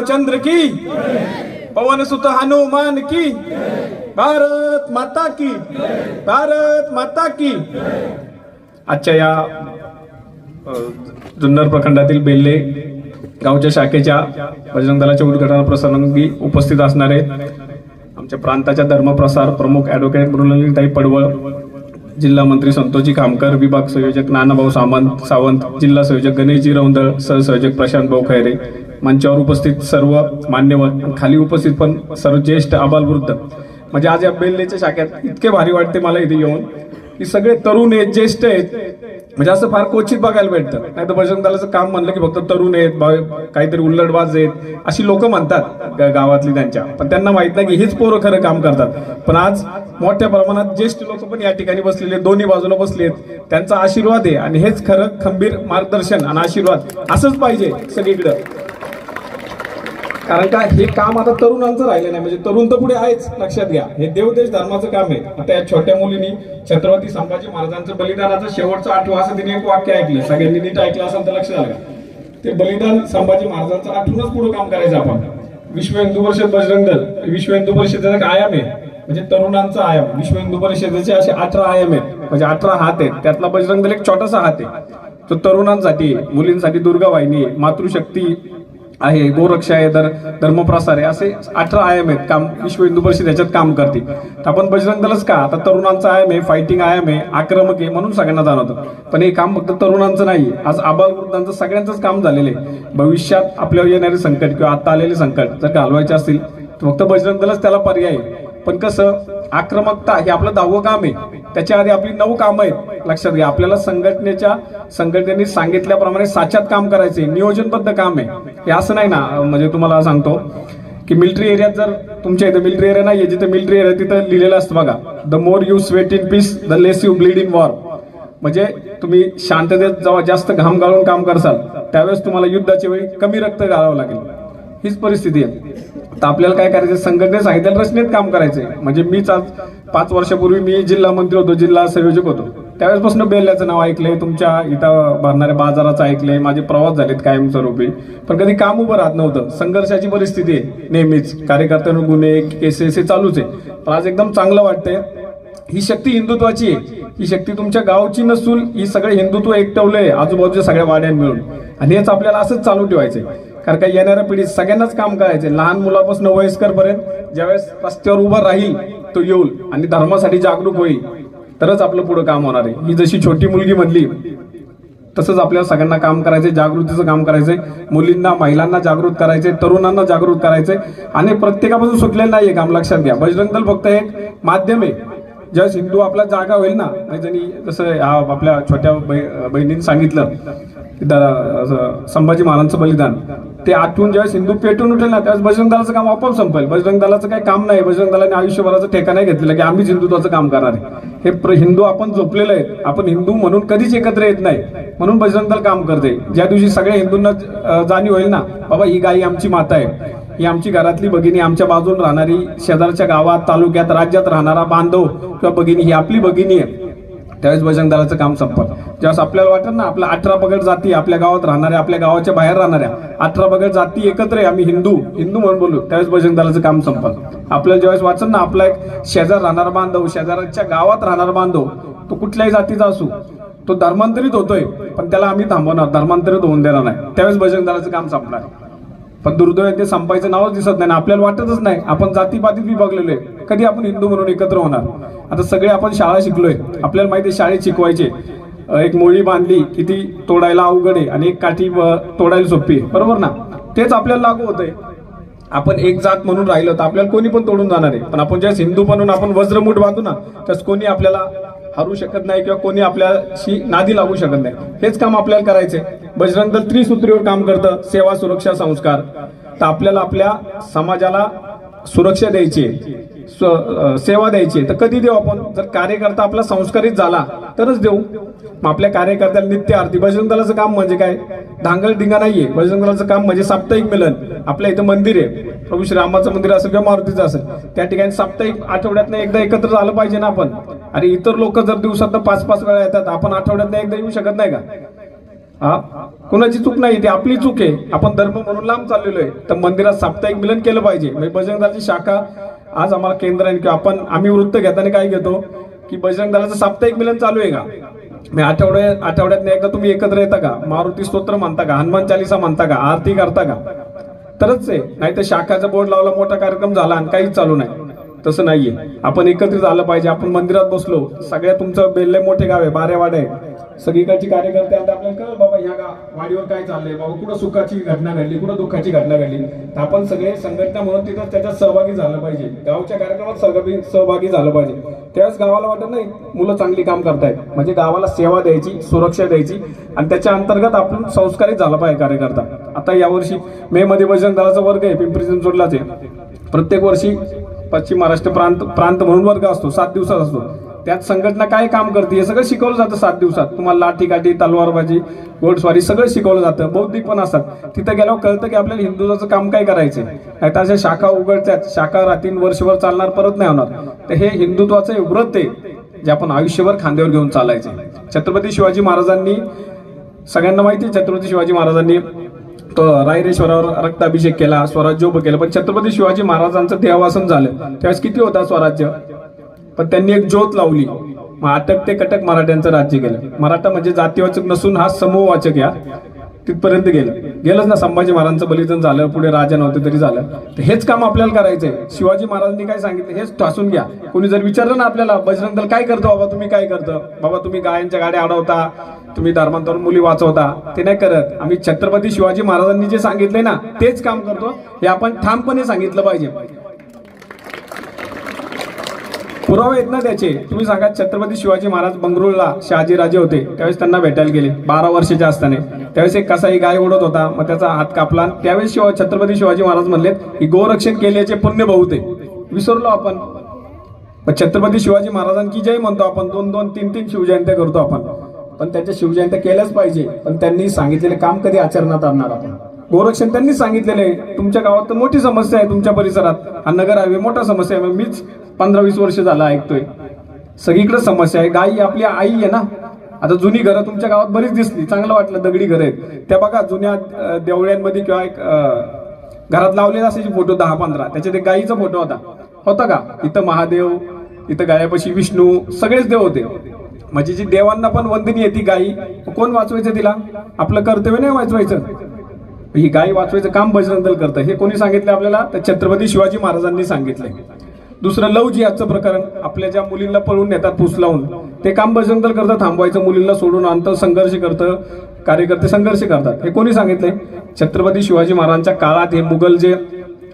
रामचंद्र की। पवन सुत हनुमान की। भारत माता की। भारत माता की। आजच्या या जुन्नर प्रखंडातील बेल्ले गावच्या शाखेच्या बजरंग दलाच्या उद्घाटन प्रसंगी उपस्थित असणारे आमच्या प्रांताच्या धर्मप्रसार प्रमुख ॲडव्होकेट मृणालिताई पडवळ जिल्हा मंत्री संतोषजी खामकर विभाग संयोजक नानाभाऊ सामंत सावंत जिल्हा संयोजक गणेशजी रौंदळ सहसंयोजक प्रशांत भाऊ खैरे मंचावर उपस्थित सर्व मान्यवर खाली उपस्थित पण सर्व ज्येष्ठ आबालवृद्ध म्हणजे आज या बेल्लेच्या शाखेत इतके भारी वाटते मला इथे येऊन की सगळे तरुण आहेत ज्येष्ठ आहेत. म्हणजे असं फार क्वचित बघायला भेटतं. नाही तर बजरंग दलाचं काम म्हणलं की फक्त तरुण आहेत काहीतरी उल्लडबाज आहेत अशी लोक म्हणतात ग- गावातली त्यांच्या. पण त्यांना माहीत नाही की हेच पोरं खरं काम करतात. पण आज मोठ्या प्रमाणात ज्येष्ठ लोक पण या ठिकाणी बसलेले दोन्ही बाजूला बसले आहेत. त्यांचा आशीर्वाद आहे आणि हेच खरं खंबीर मार्गदर्शन आणि आशीर्वाद असंच पाहिजे सगळीकडं. कारण का हे काम आता तरुणांचं राहिलं नाही म्हणजे तरुण तर पुढे आहेच लक्षात घ्या. हे देवदेश धर्माचं काम आहे. आता या छोट्या मुलींनी छत्रपती संभाजी महाराजांचं बलिदानाचं शेवटचं आठवा असं तिने एक वाक्य ऐकलं. सगळ्यांनी नीट ऐकलं असेल तर लक्षात आलं. ते बलिदान संभाजी महाराजांचं आठवूनच पुढे काम करायचं आपण. विश्व हिंदू परिषद बजरंग दल विश्व हिंदू परिषदेचा एक आयाम आहे. म्हणजे तरुणांचा आयाम. विश्व हिंदू परिषदेचे असे अठरा आयाम आहेत. म्हणजे अठरा हात आहेत. त्यातला बजरंग दल एक छोटासा हात आहे. तो तरुणांसाठी मुलींसाठी दुर्गा वाहिनी मातृशक्ती आहे गोरक्षा आहे तर धर्मप्रसार आहे असे अठरा आयाम आहेत काम विश्व हिंदू परिषद याच्यात काम करते. तर आपण बजरंग दलच का? आता तरुणांचा आयाम आहे फायटिंग आयाम आहे आक्रमक आहे म्हणून सगळ्यांना जाणवतं. पण हे काम फक्त तरुणांचं नाही आज आबालवृद्धांचं सगळ्यांचंच काम झालेलं आहे. भविष्यात आपल्यावर येणारे संकट किंवा आता आलेले संकट जर घालवायचे असतील तर फक्त बजरंग दलच त्याला पर्याय आहे. पण कसं आक्रमकता हे आपलं दहावं काम आहे. त्याच्या आधी आपली नऊ कामं आहेत लक्षात घ्या. आपल्याला संघटनेच्या संघटनेने सांगितल्याप्रमाणे साच्यात काम करायचे नियोजनबद्ध काम आहे. हे असं नाही ना म्हणजे तुम्हाला सांगतो की मिलिटरी एरियात जर तुमच्या इथं मिलिटरी एरिया नाहीये जिथे मिलिटरी एरिया तिथं लिहिलेलं असतं बघा the more you sweat in peace the less you bleed in war म्हणजे तुम्ही शांततेत जेव्हा जास्त घाम गाळून काम करसाल त्यावेळेस तुम्हाला युद्धाच्या वेळी कमी रक्त गाळावं लागेल. हीच परिस्थिती आहे. तर आपल्याला काय करायचं संघटने सांगितलं रचनेत काम करायचंय. म्हणजे मीच आज पाच वर्षापूर्वी मी जिल्हा मंत्री होतो जिल्हा संयोजक होतो. त्यावेळेसपासून बेल्ल्याचं नाव ऐकलंय तुमच्या इथं भरणाऱ्या बाजाराचं ऐकलंय माझे प्रवास झालेत कायमस्वरूपी. पण कधी काम उभं राहत नव्हतं. संघर्षाची परिस्थिती आहे नेहमीच. कार्यकर्त्यांवर गुन्हे केसेस हे चालूच आहे. पण आज एकदम चांगलं वाटतंय. ही शक्ती हिंदुत्वाची आहे. ही शक्ती तुमच्या गावची नसून ही सगळे हिंदुत्व एकटवलंय आजूबाजूच्या सगळ्या वाड्यां मिळून. आणि हेच आपल्याला असंच चालू ठेवायचंय. कारण का येणाऱ्या पिढीत सगळ्यांनाच काम करायचे लहान मुलापासून वयस्कर पर्यंत ज्यावेळेस रस्त्यावर उभा राहील तो येऊल आणि धर्मासाठी जागरूक होईल तरच आपलं पुढं काम होणार आहे. ही जशी छोटी मुलगी म्हणली तसंच आपल्याला सगळ्यांना काम करायचे जागृतीचं काम करायचंय. मुलींना महिलांना जागृत करायचंय तरुणांना जागृत करायचंय. आणि प्रत्येकापासून सुटलेलं नाही काम लक्षात घ्या. बजरंग दल फक्त एक माध्यम आहे. ज्यावेळेस हिंदू आपला जागा होईल ना त्यांनी जसं आपल्या छोट्या बहिणीने सांगितलं संभाजी महाराजांचं बलिदान. ते आठवून ज्यावेळेस हिंदू पेटून उठेल ना त्यावेळेस बजरंग दलाचं काम आपोआप संपेल. बजरंग दलाचं काही काम नाही. बजरंग दलाने आयुष्यभराचं ठेका नाही घेतलेलं की आम्हीच हिंदुत्वाचं काम करणार आहे. हे प्र- हिंदू आपण झोपलेलं आहे आपण हिंदू म्हणून कधीच एकत्र येत नाही. म्हणून बजरंग दल काम करते. ज्या दिवशी सगळ्या हिंदूंना जाणीव होईल ना बाबा ही गाई आमची माता आहे. ही आमची घरातली भगिनी आमच्या बाजून राहणारी शेजारच्या गावात तालुक्यात राज्यात राहणारा बांधव किंवा भगिनी ही आपली भगिनी आहे. त्यावेळेस बजरंग दलाचं काम संपत ज्यावेळेस आपल्याला वाटत ना आपल्या अठरा बगड जाती आपल्या गावात राहणाऱ्या आपल्या गावाच्या बाहेर राहणाऱ्या अठरा बगड जाती एकत्र आहे आम्ही हिंदू हिंदू म्हणून बोलू त्यावेळेस बजरंग दलाचं काम संपत आपल्याला ज्यावेळेस वाचत ना आपला एक शेजार राहणारा बांधव शेजाराच्या गावात राहणारा बांधव तो कुठल्याही जातीचा असू तो धर्मांतरित होतोय पण त्याला आम्ही थांबवणार धर्मांतरित होऊन देणार नाही. त्यावेळेस बजरंग दलाचं काम संपणार पण दुर्दैव ते संपायचं नावच दिसत नाही आपल्याला वाटतच नाही आपण जातीपातीत विभागलेलो आहे. कधी आपण हिंदू म्हणून एकत्र होणार? आता सगळे आपण शाळा शिकलोय. आपल्याला माहिती आहे शाळेत शिकवायचे. एक मोळी बांधली की ती तोडायला अवघड आहे आणि एक काठी तोडायला सोपी आहे. बरोबर ना? तेच आपल्याला लागू होतंय. आपण एक जात म्हणून राहिलो तर आपल्याला कोणी पण तोडून जाणार आहे. पण आपण ज्यास हिंदू म्हणून आपण वज्रमूठ बांधू ना त्यास कोणी आपल्याला हरू शकत नाही किंवा कोणी आपल्याशी नादी लागू शकत नाही. हेच काम आपल्याला करायचंय. बजरंग दल त्रिसूत्रीवर काम करतं. सेवा सुरक्षा संस्कार. तर आपल्याला आपल्या समाजाला सुरक्षा द्यायची आहे. स्व- सेवा द्यायची आहे. तर कधी देऊ आपण? जर कार्यकर्ता आपला संस्कारित झाला तरच देऊ. आपल्या कार्यकर्त्याला नित्य आरती. बजरंग दलाचं काम म्हणजे काय? धांगल ढिंगा नाहीये. बजरंग दलाचं काम म्हणजे साप्ताहिक मिलन. आपल्या इथं मंदिर आहे. प्रभू श्रीरामाचं मंदिर असेल किंवा मारुतीचं असेल त्या ठिकाणी साप्ताहिक आठवड्यातनं एकदा एकत्र झालं पाहिजे ना आपण. अरे इतर लोक जर दिवसात पाच पाच वेळा येतात आपण आठवड्यातनं एकदा येऊ शकत नाही का? हा? कुणाची चूक नाही. ती आपली चूक आहे. आपण धर्म म्हणून लांब चाललेलो आहे. तर मंदिरात साप्ताहिक मिलन केलं पाहिजे. म्हणजे बजरंग दलाची शाखा आज आम्हाला केंद्र आहे किंवा आपण आम्ही वृत्त घेताना काय घेतो की बजरंग दलाचं साप्ताहिक मिलन चालू आहे का? मी आठवड्या आठवड्यात एकदा तुम्ही एकत्र येता का? मारुती स्तोत्र म्हणता का? हनुमान चालिसा म्हणता का? आरती करता का? तरच आहे. नाही तर शाखाचा बोर्ड लावला मोठा कार्यक्रम झाला आणि काहीच चालू नाही. तसं नाहीये. आपण एकत्रित आलं पाहिजे. आपण मंदिरात बसलो. सगळ्या तुमचं बेल्ले मोठे गाव आहे बारेवाडे आहे. सगळीकडची कार्यकर्ते आता आपल्याला कळलं बाबा ह्या गा- वाडीवर काय चाललंय? बाबा कुठं सुखाची घटना घडली कुठं दुःखाची घटना घडली? तर आपण सगळे संघटना म्हणून तिथं त्याच्यात सहभागी झालं पाहिजे. गावच्या कार्यक्रमात सहभागी सहभागी झालं पाहिजे. त्यावेळेस गावाला वाटत नाही मुलं चांगली काम करतायत. म्हणजे गावाला सेवा द्यायची सुरक्षा द्यायची आणि त्याच्या अंतर्गत आपण संस्कारित झाला पाहिजे कार्यकर्ता. आता यावर्षी मे मध्ये भजन दलाचा वर्ग आहे पिंपरी चिंचवडलाच आहे. प्रत्येक वर्षी पश्चिम महाराष्ट्र प्रांत प्रांत म्हणून वर्ग असतो सात दिवसात असतो. त्यात संघटना काय काम करते हे सगळं शिकवलं जातं सात दिवसात. तुम्हाला लाठीकाठी तलवारबाजी घोडस्वारी सगळं शिकवलं जातं बौद्धिक पण असतात. तिथं गेल्यावर कळतं की आपल्याला हिंदुत्वाचं काम काय करायचं नाही तर अशा शाखा उघडतात शाखा रातीन वर्षभर चालणार परत नाही होणार. तर हे हिंदुत्वाचं व्रत आहे जे आपण आयुष्यभर खांद्यावर घेऊन चालायचे छत्रपती शिवाजी महाराजांनी सगळ्यांना माहिती आहे छत्रपती शिवाजी महाराजांनी तो रायरेश्वरावर रक्ताभिषेक केला स्वराज्य उभं केलं. पण छत्रपती शिवाजी महाराजांचं देहावासन झालं. त्यावेळेस किती होता स्वराज्य? पण त्यांनी एक ज्योत लावली. मग अटक ते कटक मराठ्यांचं राज्य केलं मराठा म्हणजे जातीवाचक नसून हा समूहवाचक या तिथपर्यंत गेलं. गेलंच ना संभाजी महाराजांचं बलिदान झालं पुढे राजा नव्हते तरी झालं. तर हेच काम आपल्याला करायचंय शिवाजी महाराजांनी काय सांगितलं हेच ठासून घ्या. कोणी जर विचारलं ना आपल्याला बजरंग दल काय करतो बाबा तुम्ही काय करतो? बाबा तुम्ही गायांच्या गाड्या अडवता तुम्ही धर्मांतर मुली वाचवता. ते नाही करत. आम्ही छत्रपती शिवाजी महाराजांनी जे सांगितले ना तेच काम करतो. हे आपण ठामपणे सांगितलं पाहिजे. पुरावे आहेत ना त्याचे. तुम्ही सांगा छत्रपती शिवाजी महाराज बंगरुळला शहाजीराजे होते त्यावेळेस त्यांना भेटायला गेले बारा वर्षाचे असताना. त्यावेळेस एक कसाई गाय ओढत होता मग त्याचा हात कापला. आणि त्यावेळेस शिवा छत्रपती शिवाजी महाराज म्हणले की गोरक्षण केल्याचे पुण्य बहुते. विसरलो आपण. मग छत्रपती शिवाजी महाराजांची जय म्हणतो आपण. दोन दोन तीन तीन शिवजयंत्या करतो आपण. पण त्याच्या शिवजयंत्या केल्याच पाहिजे. पण त्यांनी सांगितलेले काम कधी आचरणात आणणार आपण? गोरक्षण त्यांनी सांगितलेलं आहे. तुमच्या गावात तर मोठी समस्या आहे तुमच्या परिसरात. हा नगर हायवे मोठा समस्या आहे मीच पंधरा वीस वर्ष झाला ऐकतोय. सगळीकडे समस्या आहे. गाई आपली आई आहे ना? आता जुनी घरं तुमच्या गावात बरीच दिसली. चांगलं वाटलं दगडी घरं आहेत. त्या बघा जुन्या देवळ्यांमध्ये किंवा एक घरात लावलेला असायचे फोटो दहा पंधरा त्याच्यात एक गाईचा फोटो होता. होता का? इथं महादेव इथं गायापाशी विष्णू सगळेच देव होते. म्हणजे जी देवांना पण वंदनी आहे ती गाई. कोण वाचवायचं तिला? आपलं कर्तव्य नाही वाचवायचं. ही गाय वाचवायचं काम बजरंग दल करतं. हे कोणी सांगितलं आपल्याला? तर छत्रपती शिवाजी महाराजांनी सांगितलंय. दुसरं लव जिहादचं प्रकरण आपल्या ज्या मुलींना पळून नेतात पूस लावून ते काम बजरंग दल करतं थांबवायचं मुलींना सोडून आणतं संघर्ष करतं कार्यकर्ते संघर्ष करतात. हे कोणी सांगितलंय? छत्रपती शिवाजी महाराजांच्या काळात हे मुघल जे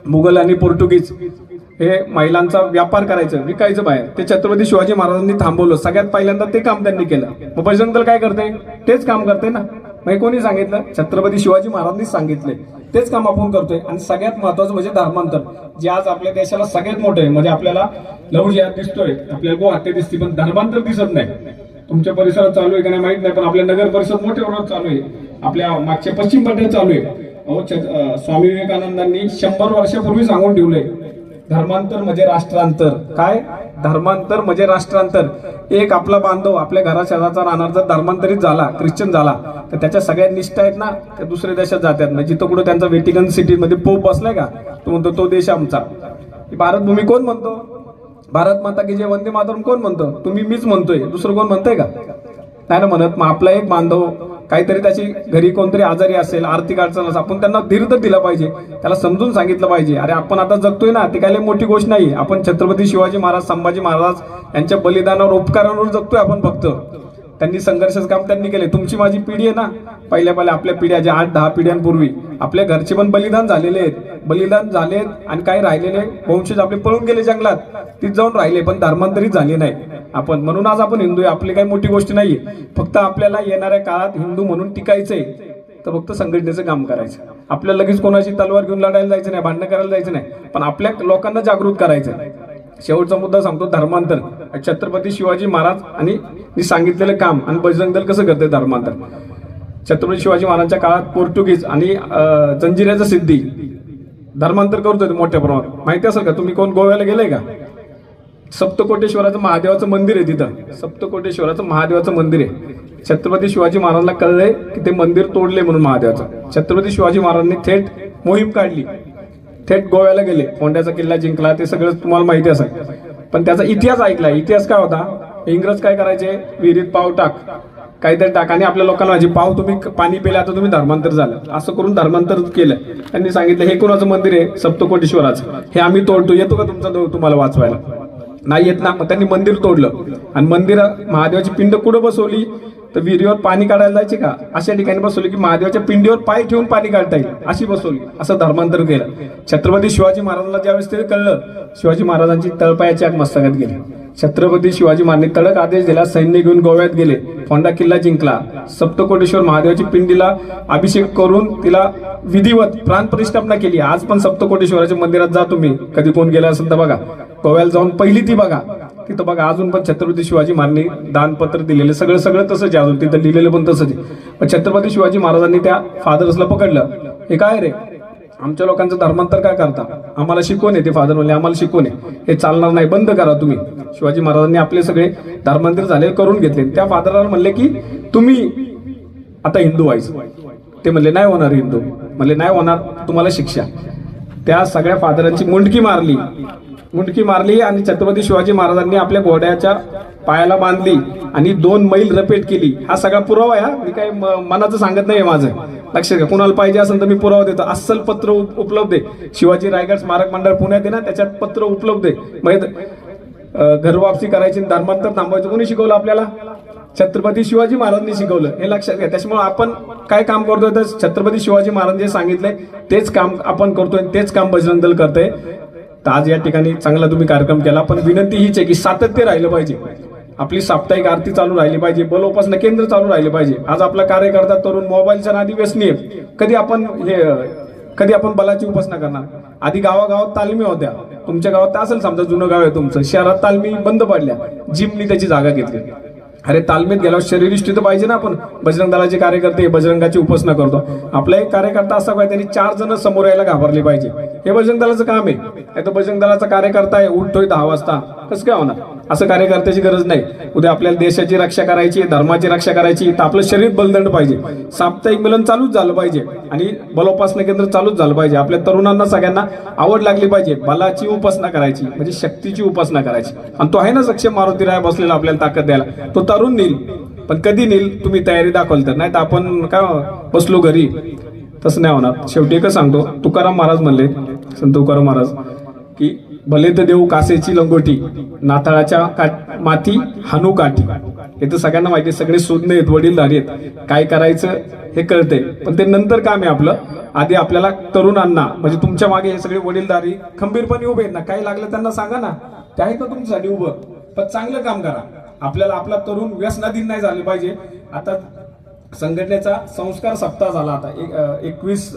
मुघल आणि पोर्तुगीज हे महिलांचा व्यापार करायचं विकायचं बाहेर ते छत्रपती शिवाजी महाराजांनी थांबवलं. सगळ्यात पहिल्यांदा ते काम त्यांनी केलं. मग बजरंग दल काय करते तेच काम करते ना. म्हणजे कोणी सांगितलं? छत्रपती शिवाजी महाराजांनी सांगितले. तेच काम आपण करतोय. आणि सगळ्यात महत्वाचं म्हणजे धर्मांतर. जे आज आपल्या देशाला सगळ्यात मोठं आहे म्हणजे आपल्याला लव जिहाद दिसतोय आपल्याला गो हत्या दिसते पण धर्मांतर दिसत नाही. तुमच्या परिसरात चालू आहे का नाही माहीत नाही पण आपल्या नगर परिसर मोठे विरोध चालू आहे. आपल्या मागच्या पश्चिम पट्ट्यात चालू आहे. अहो स्वामी विवेकानंदांनी शंभर वर्षापूर्वी सांगून ठेवलंय धर्मांतर म्हणजे राष्ट्रांतर. काय? धर्मांतर म्हणजे राष्ट्रांतर. एक आपला बांधव आपल्या घरा शेजारचा राहणार जर धर्मांतरित झाला ख्रिश्चन झाला तर त्याच्या सगळ्या निष्ठा आहेत ना त्या दुसऱ्या देशात जातात. म्हणजे जिथं कुठं त्यांचा वेटिकन सिटीमध्ये पोप बसलाय का? तो म्हणतो तो देश आमचा. भारतभूमी कोण म्हणतो? भारत माता की जे वंदे मातरम कोण म्हणतो? तुम्ही मीच म्हणतोय. दुसरं कोण म्हणतंय का? नाही ना म्हणत. मग आपला एक बांधव काहीतरी त्याची घरी कोणतरी आजारी असेल आर्थिक अडचण असेल आपण त्यांना धीर तर दिला पाहिजे. त्याला समजून सांगितलं पाहिजे. अरे आपण आता जगतोय ना ते काही मोठी गोष्ट नाही आपण छत्रपती शिवाजी महाराज संभाजी महाराज यांच्या बलिदानावर उपकारांवर जगतोय आपण फक्त. त्यांनी संघर्षच काम त्यांनी केले. तुमची माझी पिढी आहे ना? पहिल्या पहिल्या आपल्या पिढ्या ज्या आठ दहा पिढ्यांपूर्वी. आपल्या घरचे पण बलिदान झालेले आहेत. बलिदान झाले आणि काही राहिलेले? वंशज आपले पळून गेले जंगलात. तिथे जाऊन राहिले पण धर्मांतरित झाले नाही. आपण म्हणून आज आपण हिंदू आहे. आपली काही मोठी गोष्ट नाहीये. फक्त आपल्याला येणाऱ्या काळात हिंदू म्हणून टिकायचंय. तर फक्त संघटनेचं काम करायचं. आपल्याला लगेच कोणाची तलवार घेऊन लढायला जायचं नाही भांडणं करायला जायचं नाही. पण आपल्या लोकांना जागृत करायचं शेवटचा मुद्दा सांगतो धर्मांतर. छत्रपती शिवाजी महाराज आणि मी सांगितलेलं काम आणि बजरंग दल कसं करते धर्मांतर? छत्रपती शिवाजी महाराजांच्या काळात पोर्तुगीज आणि जंजिऱ्याचा सिद्धी धर्मांतर करत होते मोठ्या प्रमाणात. माहिती असेल का? तुम्ही कोण गोव्याला गेलाय का? सप्तकोटेश्वराचं महादेवाचं मंदिर आहे तिथं. सप्तकोटेश्वराचं महादेवाचं मंदिर आहे. छत्रपती शिवाजी महाराजांना कळलंय की ते मंदिर तोडले म्हणून महादेवाचं. छत्रपती शिवाजी महाराजांनी थेट मोहीम काढली. थेट गोव्याला गेले. कोंड्याचा किल्ला जिंकला ते सगळं तुम्हाला माहिती असेल. पण त्याचा इतिहास ऐकला. इतिहास काय होता? इंग्रज काय करायचे? विहिरीत पाव टाक. काहीतरी टाक आणि आपल्या लोकांना माझे पाव तुम्ही पाणी पिले आता तुम्ही धर्मांतर झालं. असं करून धर्मांतर केलं. त्यांनी सांगितलं हे कोणाचं मंदिर आहे? सप्तकोटेश्वराचं. हे आम्ही तोडतो. येतो का तुमचा तुम्हाला वाचवायला? नाही येत ना. मग त्यांनी मंदिर तोडलं. आणि मंदिर महादेवाची पिंड कुठं बसवली? तर विहिरीवर पाणी काढायला जायचे का? अशा ठिकाणी बसवली की महादेवाच्या पिंडीवर पाय ठेवून पाणी काढता येईल. अशी बसवली. असं धर्मांतर केलं. छत्रपती शिवाजी महाराजांना ज्यावेळेस ते कळलं शिवाजी महाराजांची तळपायाची आग मस्तकात गेली. छत्रपती शिवाजी महाराजांनी तडक आदेश दिला सैन्य घेऊन गोव्यात गेले. फोंडा किल्ला जिंकला. सप्तकोटेश्वर महादेवाची पिंडीला अभिषेक करून तिला विधिवत प्राण प्रतिष्ठापना केली. आज पण सप्तकोटेश्वराच्या मंदिरात जा तुम्ही. कधी कोण गेला असेल तर बघा. गोव्याला जाऊन पहिली ती बघा. तिथं बघा अजून पण छत्रपती शिवाजी महाराजांनी दानपत्र दिलेले सगळं सगळं तसंच आहे अजून. तिथं लिहिलेलं पण तसंच आहे. पण छत्रपती शिवाजी महाराजांनी त्या फादर्सला पकडलं. हे काय रे? आमच्या लोकांचं धर्मांतर काय करता? आम्हाला शिकवण आहे ते फादर म्हणले आम्हाला शिकवण आहे हे चालणार नाही बंद करा तुम्ही. शिवाजी महाराजांनी आपले सगळे धर्मांतर झाले करून घेतले. त्या फादराला म्हणले की तुम्ही आता हिंदू व्हायचं. ते म्हणले नाही होणार हिंदू. म्हणले नाही होणार तुम्हाला शिक्षा. त्या सगळ्या फादरांची मुंडकी मारली. मुंडकी मारली आणि छत्रपती शिवाजी महाराजांनी आपल्या घोड्याच्या पायाला बांधली आणि दोन मैल रपेट केली. हा सगळा पुरावा आहे मी काय मनाचं सांगत नाही माझं. लक्षात घ्या कुणाला पाहिजे असेल तर मी पुरावा देतो. अस्सल पत्र उप- उपलब्ध आहे. शिवाजी रायगड स्मारक मंडळ पुण्यात आहे ना त्याच्यात पत्र उपलब्ध आहे. म्हणजे घरवापसी करायची धर्मांतर थांबवायचं. कोणी शिकवलं आपल्याला? छत्रपती शिवाजी महाराजांनी शिकवलं. हे लक्षात घ्या. त्याच्यामुळे आपण काय काम करतोय? तर छत्रपती शिवाजी महाराज जे सांगितलंय तेच काम आपण करतोय तेच काम बजरंग दल करतंय. तर आज या ठिकाणी चांगला तुम्ही कार्यक्रम केला पण विनंती हीच आहे की सातत्य राहिलं पाहिजे. आपली साप्ताहिक आरती चालू राहिली पाहिजे बलोपासना केंद्र चालू राहिले पाहिजे. आज आपला कार्यकर्ता तरुण मोबाईलच्या नादी व्यसनी आहे कधी आपण हे कधी आपण बलाची उपासना करणार? आधी गावागावात तालमी होत्या. तुमच्या गावात तर असेल समजा जुनं गाव आहे तुमचं. शहरात तालमी बंद पडल्या. जिमनी त्याची जागा घेतली. अरे तालमीत गेल्यावर शरीरिष्टी तर पाहिजे ना आपण. बजरंग दलाचे कार्यकर्ते बजरंगाची उपासना करतो. आपला एक कार्यकर्ता असा पाहिजे त्यांनी चार जण समोर यायला घाबरले पाहिजे. हे बजरंग दलाचं काम आहे. तर बजरंग दलाचा कार्यकर्ता आहे उठतोय दहा वाजता. कसं काय होणार? असं कार्यकर्त्याची गरज नाही. उद्या आपल्याला देशाची रक्षा करायची धर्माची रक्षा करायची तर आपलं शरीर बलदंड पाहिजे. साप्ताहिक मिलन चालूच झालं पाहिजे. आणि बलोपासना केंद्र चालूच झालं पाहिजे. आपल्या तरुणांना सगळ्यांना आवड लागली पाहिजे. बलाची उपासना करायची म्हणजे शक्तीची उपासना करायची. आणि तो आहे ना सक्षम मारुती राय बसलेला आपल्याला ताकद द्यायला. तो तरुण नेईल. पण कधी नेईल तुम्ही तयारी दाखवाल तर. नाही तर आपण काय हो, बसलो घरी. तसं नाही होणार. शेवटी एकच सांगतो तुकाराम महाराज म्हणले संत तुकाराम महाराज की भले तर देऊ कासेची लंगोटी नाताळाच्या का माती हानू काठी. हे तर सगळ्यांना माहिती सगळे सुज्ञ आहेत वडीलधारी आहेत. काय करायचं हे कळतंय. पण ते नंतर काम आहे आपलं. आधी आपल्याला तरुणांना म्हणजे तुमच्या मागे हे सगळे वडीलधारी खंबीरपणे उभे आहेत ना. काही लागलं त्यांना सांगा ना. ते आहे का तुमच्यासाठी उभं. पण चांगलं काम करा. आपल्याला आपला तरुण व्यसनाधीन नाही झाले पाहिजे. आता संघटनेचा संस्कार सप्ताह झाला आता. एकवीस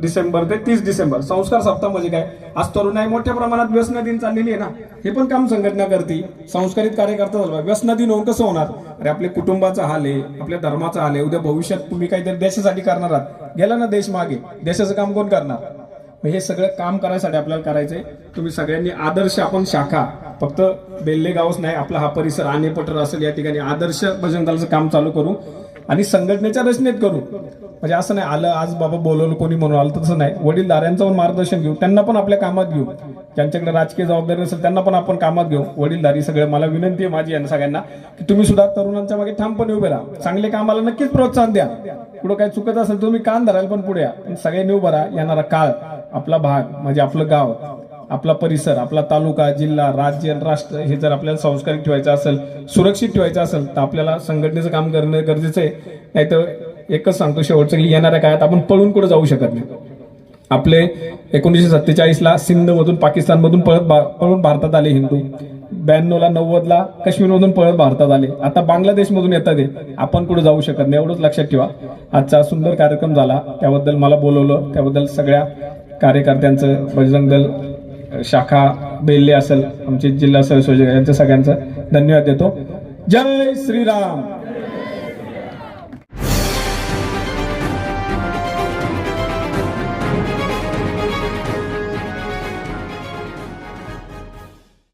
डिसेंबर ते तीस डिसेंबर. संस्कार सप्ताह म्हणजे काय? आज तरुणाई मोठ्या प्रमाणात व्यसनाधीन चाललेली आहे ना. हे पण काम संघटना करते. संस्कारित कार्यकर्ता झाला. व्यसनाधीन होऊन कसं होणार? अरे आपल्या कुटुंबाचा हाल आहे आपल्या धर्माचा हाल आहे. उद्या भविष्यात तुम्ही काहीतरी देशासाठी करणार आहात. गेला ना देश मागे. देशाचं काम कोण करणार? हे सगळं काम करायसाठी आपल्याला करायचंय. तुम्ही सगळ्यांनी आदर्श आपण शाखा. फक्त बेल्ले गावच नाही आपला हा परिसर आणे पटर असेल या ठिकाणी आदर्श भजनदलाचं काम चालू करू आणि संघटनेच्या रचनेत करू. म्हणजे असं नाही आलं आज बाबा बोलवलं कोणी म्हणून आलं तसं नाही. वडीलधाऱ्यांचं पण मार्गदर्शन घेऊ त्यांना पण आपल्या कामात घेऊ. ज्यांच्याकडे राजकीय जबाबदारी असेल त्यांना पण आपण कामात घेऊ. वडीलधारी सगळे मला विनंती आहे माझी यांना सगळ्यांना की तुम्ही सुद्धा तरुणांच्या मागे ठामपणे उभे राहा. चांगले कामाला नक्कीच प्रोत्साहन द्या. कुठं काही चुकत असेल तुम्ही कान धरायला पण पुढे या. पण सगळ्यांनी उभं राहा येणारा काळ आपला भाग म्हणजे आपलं गाव आपला परिसर आपला तालुका जिल्हा राज्य राष्ट्र हे जर आपल्याला संस्कारिक ठेवायचं असेल सुरक्षित ठेवायचं असेल तर आपल्याला संघटनेचं काम करणं गरजेचं आहे. नाही तर एकच सांगतो शेवटचं की येणाऱ्या काळात आपण पळून कुठं जाऊ शकत नाही. आपले एकोणीसशे सत्तेचाळीसला सिंधमधून पाकिस्तानमधून पळत बा पळून भारतात आले हिंदू. ब्याण्णवला नव्वदला काश्मीरमधून पळत भारतात आले. आता बांगलादेशमधून येतात आपण कुठे जाऊ शकत नाही एवढंच लक्षात ठेवा. आजचा सुंदर कार्यक्रम झाला. त्याबद्दल मला बोलवलं. त्याबद्दल सगळ्या कार्यकर्त्यांचं बजरंग दल शाखा बेल्ले असेल आमचे जिल्हा सहसंयोजक यांचं सगळ्यांचं धन्यवाद देतो. जय श्रीराम!